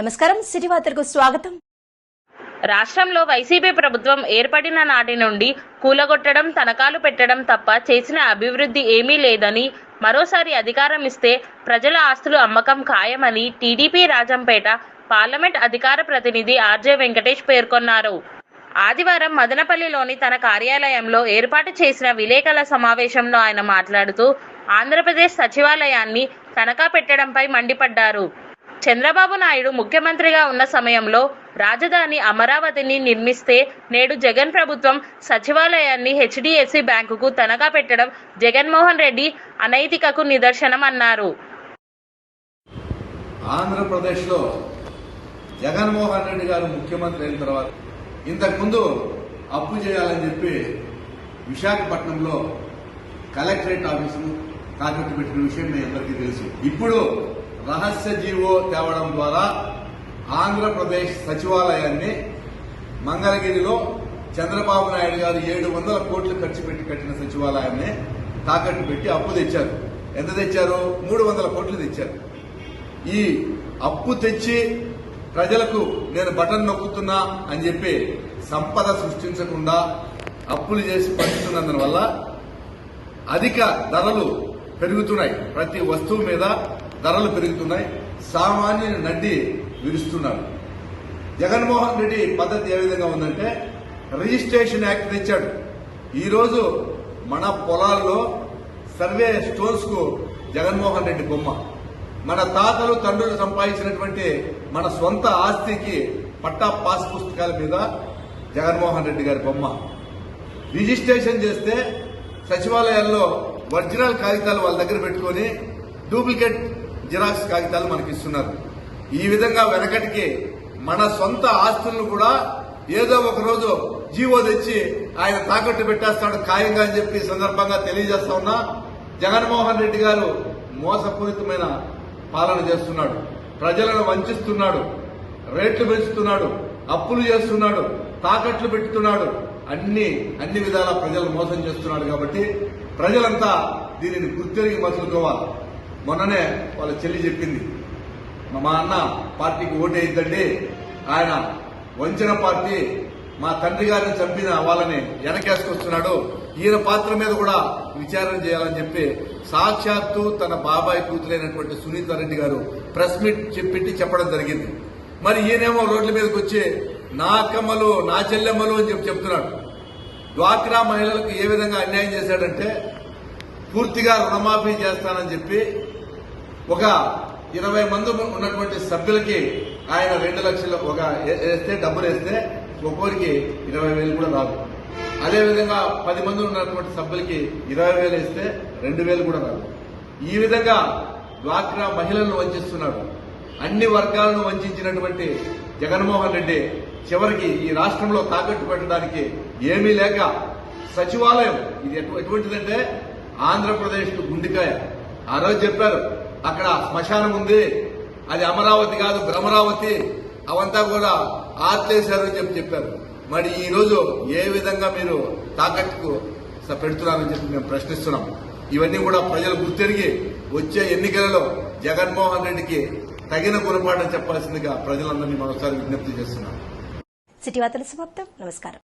నమస్కారం సిటీ వార్తలకు స్వాగతం. రాష్ట్రంలో వైసీపీ ప్రభుత్వం ఏర్పడిన నాటి నుండి కూలగొట్టడం తనఖాలు పెట్టడం తప్ప చేసిన అభివృద్ధి ఏమీ లేదని మరోసారి అధికారం ఇస్తే ప్రజల ఆస్తులు అమ్మకం ఖాయమని టీడీపీ రాజంపేట పార్లమెంట్ అధికార ప్రతినిధి ఆర్జే వెంకటేష్ పేర్కొన్నారు. ఆదివారం మదనపల్లిలోని తన కార్యాలయంలో ఏర్పాటు చేసిన విలేకరుల సమావేశంలో ఆయన మాట్లాడుతూ ఆంధ్రప్రదేశ్ సచివాలయాన్ని తనఖా పెట్టడంపై మండిపడ్డారు. చంద్రబాబు నాయుడు ముఖ్యమంత్రిగా ఉన్న సమయంలో రాజధాని అమరావతిని నిర్మిస్తే నేడు జగన్ ప్రభుత్వం సచివాలయాన్ని హెచ్డిఎఫ్సి బ్యాంకుకు తనఖా పెట్టడం జగన్మోహన్ రెడ్డి అనైతికకు నిదర్శనం అన్నారు ఆంధ్రప్రదేశ్లో జగన్మోహన్ రెడ్డి గారు ముఖ్యమంత్రి అయిన తర్వాత ఇంతకుముందు అప్పు చేయాలని చెప్పి విశాఖపట్నంలో కలెక్టరేట్ ఆఫీసును తాకట్టు పెట్టిన విషయం మీ అందరికీ తెలుసు. ఇప్పుడు రహస్య జీవో తేవడం ద్వారా ఆంధ్రప్రదేశ్ సచివాలయాన్ని మంగళగిరిలో చంద్రబాబు నాయుడు గారు ఏడు వందల కోట్లు ఖర్చు పెట్టి కట్టిన సచివాలయాన్ని తాకట్టు పెట్టి అప్పు తెచ్చారు. ఎంత తెచ్చారు? మూడు వందల కోట్లు తెచ్చారు. ఈ అప్పు తెచ్చి ప్రజలకు నేను బటన్ నొక్కుతున్నా అని చెప్పి సంపద సృష్టించకుండా అప్పులు చేసి పంచుతున్నందున వల్ల అధిక ధరలు పెరుగుతున్నాయి. ప్రతి వస్తువు మీద ధరలు పెరుగుతున్నాయి. సామాన్యుని నడ్డి విరుస్తున్నారు. జగన్మోహన్ రెడ్డి పద్ధతి ఏ విధంగా ఉందంటే రిజిస్ట్రేషన్ యాక్ట్ తెచ్చాడు. ఈరోజు మన పొలాల్లో సర్వే స్టోన్స్కు జగన్మోహన్ రెడ్డి బొమ్మ. మన తాతలు తండ్రులు సంపాదించినటువంటి మన సొంత ఆస్తికి పట్టా పాస్ పుస్తకాల మీద జగన్మోహన్ రెడ్డి గారి బొమ్మ. రిజిస్ట్రేషన్ చేస్తే సచివాలయాల్లో ఒరిజినల్ కాగితాలు వాళ్ళ దగ్గర పెట్టుకొని డూప్లికేట్ జిరాక్స్ కాగితాలు మనకి ఇస్తున్నారు ఈ విధంగా వెనకటికి మన సొంత ఆస్తులను కూడా ఏదో ఒక రోజు జీవో తెచ్చి ఆయన తాకట్టు పెట్టేస్తాడు ఖాయంగా అని చెప్పి సందర్భంగా తెలియజేస్తా ఉన్నా జగన్మోహన్ రెడ్డి గారు మోసపూరితమైన పాలన చేస్తున్నాడు. ప్రజలను వంచిస్తున్నాడు. రేట్లు పెంచుతున్నాడు. అప్పులు చేస్తున్నాడు. తాకట్లు పెట్టుతున్నాడు అన్ని అన్ని విధాల ప్రజలను మోసం చేస్తున్నాడు కాబట్టి ప్రజలంతా దీనిని గుర్తెరిగి మసులుకోవాలి మొన్ననే వాళ్ళ చెల్లి చెప్పింది మా అన్న పార్టీకి ఓటేయిద్దండి ఆయన వంచన పార్టీ మా తండ్రి గారిని చంపిన వాళ్ళని వెనకేసుకొస్తున్నాడు. ఈయన పాత్ర మీద కూడా విచారణ చేయాలని చెప్పి సాక్షాత్తు తన బాబాయ్ కూతురైనటువంటి సునీత రెడ్డి గారు ప్రెస్ మీట్ చెప్పి చెప్పడం జరిగింది. మరి ఈయనేమో రోడ్ల మీదకి వచ్చి నా అక్కమ్మలు నా చెల్లెమ్మలు అని చెప్పి చెప్తున్నాడు. డ్వాక్రా మహిళలకు ఏ విధంగా అన్యాయం చేశాడంటే పూర్తిగా రుణమాఫీ చేస్తానని చెప్పి ఒక ఇరవై మంది ఉన్నటువంటి సభ్యులకి ఆయన రెండు లక్షలు ఒక వేస్తే డబ్బులు వేస్తే ఒక్కోరికి ఇరవై వేలు కూడా రాదు. అదేవిధంగా పది మంది ఉన్నటువంటి సభ్యులకి ఇరవై వేలు వేస్తే రెండు వేలు కూడా రాదు. ఈ విధంగా డ్వాక్రా మహిళలను వంచిస్తున్నాడు. అన్ని వర్గాలను వంచినటువంటి జగన్మోహన్ రెడ్డి చివరికి ఈ రాష్ట్రంలో తాకట్టు పెట్టడానికి ఏమీ లేక సచివాలయం ఇది ఎటువంటిదంటే ఆంధ్రప్రదేశ్ గుండెకాయ. ఆ రోజు చెప్పారు అక్కడ శ్మశానం ఉంది అది అమరావతి కాదు భ్రమరావతి అవంతా కూడా ఆర్తేశారు అని చెప్పి చెప్పారు. మరి ఈ రోజు ఏ విధంగా మీరు తాకట్టుకు స- పెడుతున్నారని చెప్పి మేము ప్రశ్నిస్తున్నాం. ఇవన్నీ కూడా ప్రజలు గుర్తెరిగి వచ్చే ఎన్నికలలో జగన్మోహన్ రెడ్డికి తగిన గుణపాఠం చెప్పాల్సిందిగా ప్రజలందరినీ మరోసారి విజ్ఞప్తి చేస్తున్నాం. సిటీ వార్తల సమాప్తం. నమస్కారం.